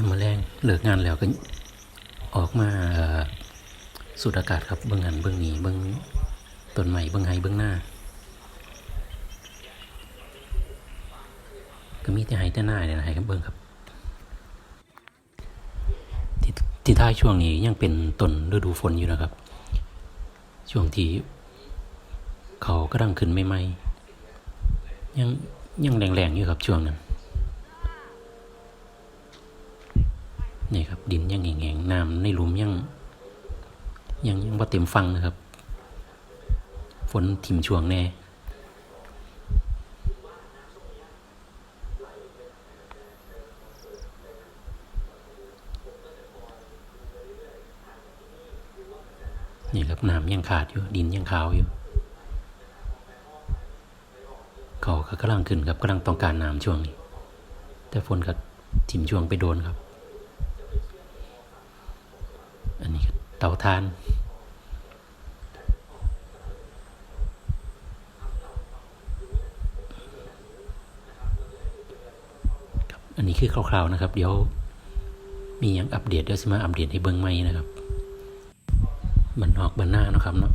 ยมาแรงเลิกงานแล้วก็ออกมาสูดอากาศครับเบื้องหันเบื้องนี้เบื้องต้นใหม่เบื้องไฮเบื้องหน้า ก็มีแต่ไฮแต่หน้าเนี่ยนะไฮกับเบื้องครับที่ที่ท้ายช่วงนี้ยังเป็นต้นฤดูฝนอยู่นะครับ ช่วงที่เขากำลังขึ้นใหม่ๆยังยังแรงๆอยู่ครับช่วงนั้น นี่ครับ ดินยังแห้งๆน้ำในหลุมยังยังยังว่าเต็มฟังนะครับ ฝนถิ่มช่วงแน่นี่ครับน้ำยังขาดอยู่ ดินยังขาวอยู่ เขาก็กำลังขึ้นครับกำลังต้องการน้ำช่วงนี้ แต่ฝนก็ถิ่มช่วงไปโดนครับ อันนี้ก็ เตาทาน อันนี้คือคร่าวๆนะครับ เดี๋ยวมีอย่างอัปเดตเดี๋ยวสิมาอัปเดตให้เบิ้งใหม่นะครับ บันนอกบันหน้าเนาะครับเนาะ